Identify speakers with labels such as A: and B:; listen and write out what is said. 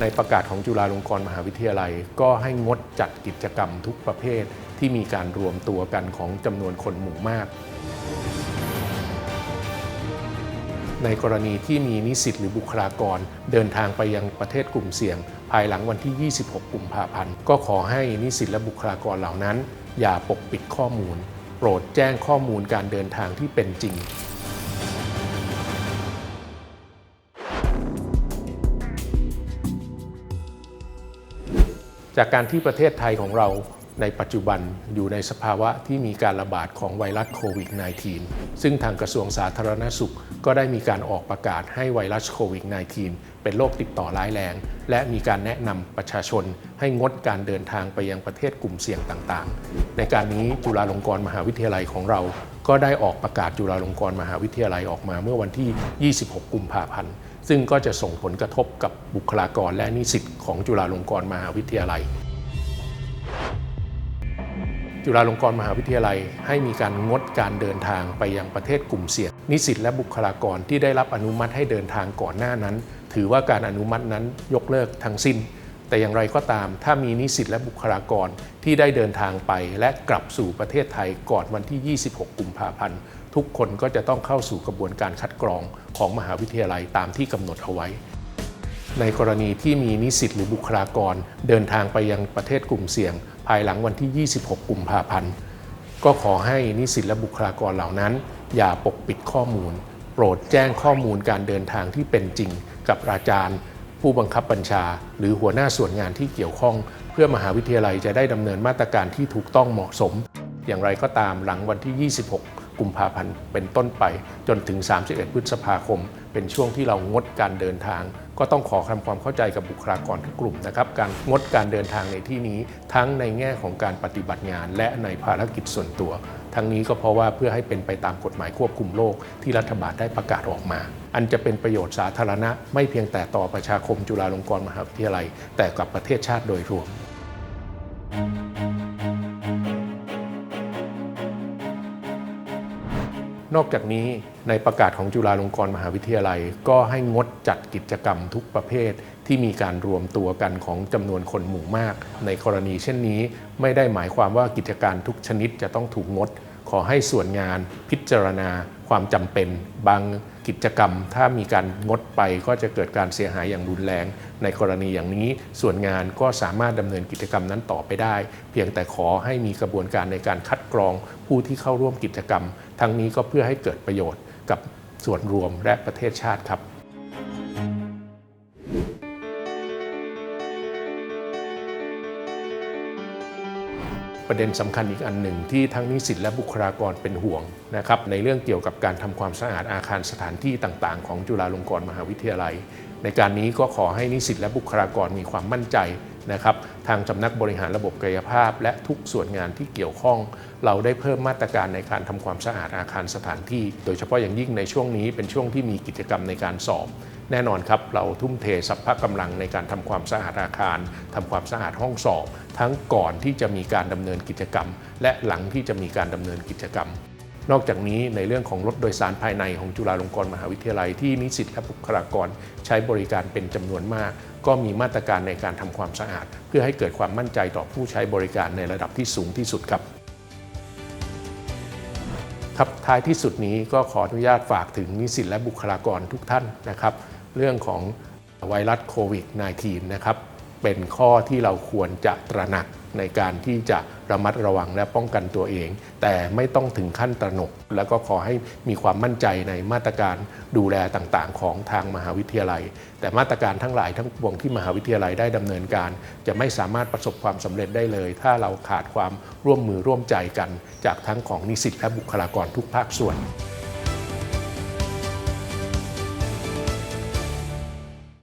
A: ในประกาศของจุฬาลงกรณ์มหาวิทยาลัย ก็ให้งดจัดกิจกรรมทุกประเภทที่มีการรวมตัวกันของจำนวนคนหมู่มาก ในกรณีที่มีนิสิตหรือบุคลากร เดินทางไปยังประเทศกลุ่มเสี่ยง ภายหลังวันที่ 26 กุมภาพันธ์ ก็ขอให้นิสิตและบุคลากรเหล่านั้น อย่าปกปิดข้อมูล โปรดแจ้งข้อมูลการเดินทางที่เป็นจริง จากการที่ประเทศไทยของเราในปัจจุบันอยู่ในสภาวะที่มีการระบาดของไวรัสโควิด -19 ซึ่งทางกระทรวงสาธารณสุข ก็ได้มีการออกประกาศให้ไวรัสโควิด -19 เป็นโรคติดต่อร้ายแรง และมีการแนะนำประชาชนให้งดการเดินทางไปยังประเทศกลุ่มเสี่ยงต่างๆ ในการนี้จุฬาลงกรณ์มหาวิทยาลัยของเรา ก็ได้ออกประกาศจุฬาลงกรณ์มหาวิทยาลัยออกมาเมื่อวันที่ 26 กุมภาพันธ์ ซึ่งก็จะส่งผลกระทบกับบุคลากรและนิสิตของจุฬาลงกรณ์มหาวิทยาลัย จุฬาลงกรณ์มหาวิทยาลัย ให้มีการงดการเดินทางไปยังประเทศกลุ่มเสี่ยงนิสิตและบุคลากรที่ได้รับอนุมัติให้เดินทางก่อนหน้านั้น ถือว่าการอนุมัตินั้นยกเลิกทั้งสิ้น แต่อย่างไรก็ตาม ถ้ามีนิสิตและบุคลากรที่ได้เดินทางไป และกลับสู่ประเทศไทยก่อนวันที่ 26 กุมภาพันธ์ ทุกคนก็จะต้องเข้าสู่กระบวนการคัดกรองของมหาวิทยาลัยตามที่กำหนดเอาไว้ ในกรณีที่มีนิสิตหรือบุคลากร เดินทางไปยังประเทศกลุ่มเสี่ยง ภายหลังวันที่ 26 กุมภาพันธ์ ก็ขอให้นิสิตและบุคลากรเหล่านั้น อย่าปกปิดข้อมูล โปรดแจ้งข้อมูลการเดินทางที่เป็นจริง กับอาจารย์ ผู้บังคับบัญชา หรือหัวหน้าส่วนงานที่เกี่ยวข้อง เพื่อมหาวิทยาลัยจะได้ดำเนินมาตรการที่ถูกต้องเหมาะสม อย่างไรก็ตามหลังวันที่ 26 กุมภาพันธ์เป็นต้นไป จนถึง 31 พฤษภาคม เป็นช่วงที่เรางดการเดินทาง ก็ต้องขอทำความเข้าใจกับบุคลากรทุกกลุ่มนะครับ การงดการเดินทางในที่นี้ ทั้งในแง่ของการปฏิบัติงาน และในภารกิจส่วนตัว ทั้งนี้ก็เพราะว่าเพื่อให้เป็นไปตามกฎหมายควบคุมโรคที่รัฐบาลได้ประกาศออกมา อันจะเป็นประโยชน์สาธารณะ ไม่เพียงแต่ต่อประชาคมจุฬาลงกรณ์มหาวิทยาลัย แต่กับประเทศชาติโดยรวม นอกจากนี้ในประกาศของจุฬาลงกรณ์มหาวิทยาลัย ก็ให้งดจัดกิจกรรมทุกประเภทที่มีการรวมตัวกันของจำนวนคนหมู่มาก ในกรณีเช่นนี้ ไม่ได้หมายความว่ากิจการทุกชนิดจะต้องถูกงด ขอให้ส่วนงานพิจารณาความจำเป็นบาง กิจกรรม ถ้ามีการงดไปก็จะเกิดการเสียหายอย่างรุนแรง ในกรณีอย่างนี้ส่วนงานก็สามารถดำเนินกิจกรรมนั้นต่อไปได้ เพียงแต่ขอให้มีกระบวนการในการคัดกรองผู้ที่เข้าร่วมกิจกรรม ทั้งนี้ก็เพื่อให้เกิดประโยชน์กับส่วนรวมและประเทศชาติครับ ประเด็นสำคัญอีกอันหนึ่งที่ทั้งนิสิตและบุคลากรเป็นห่วงนะครับในเรื่องเกี่ยวกับการทำความสะอาดอาคารสถานที่ต่างๆ ของจุฬาลงกรณ์มหาวิทยาลัย ในการนี้ก็ขอให้นิสิตและบุคลากรมีความมั่นใจนะครับทางสำนักบริหารระบบกายภาพ และทุกส่วนงานที่เกี่ยวข้อง เราได้เพิ่มมาตรการในการทำความสะอาดอาคารสถานที่ โดยเฉพาะอย่างยิ่งในช่วงนี้เป็นช่วงที่มีกิจกรรมในการสอบ แน่นอนครับ เราทุ่มเทสัพพะกำลังในการทำความสะอาดอาคารทำความสะอาดห้องสอบ ทั้งก่อนที่จะมีการดำเนินกิจกรรม และหลังที่จะมีการดำเนินกิจกรรม นอกจากนี้ในเรื่องของรถโดยสารภายในของจุฬาลงกรณ์มหาวิทยาลัยที่นิสิตและบุคลากรใช้บริการเป็นจำนวนมาก ก็มีมาตรการในการทำความสะอาด เพื่อให้เกิดความมั่นใจต่อผู้ใช้บริการในระดับที่สูงที่สุดครับครับท้ายที่สุดนี้ก็ขออนุญาตฝากถึงนิสิตและบุคลากรทุกท่านนะครับ เรื่องของไวรัสโควิด -19 นะครับ เป็นข้อที่เราควรจะตระหนักในการที่จะระมัดระวังและป้องกันตัวเอง แต่ไม่ต้องถึงขั้นตระหนก แล้วก็ขอให้มีความมั่นใจในมาตรการดูแลต่างๆ ของทางมหาวิทยาลัย แต่มาตรการทั้งหลายทั้งปวงที่มหาวิทยาลัยได้ดำเนินการ จะไม่สามารถประสบความสำเร็จได้เลย ถ้าเราขาดความร่วมมือร่วมใจกัน จากทั้งของนิสิตและบุคลากรทุกภาคส่วน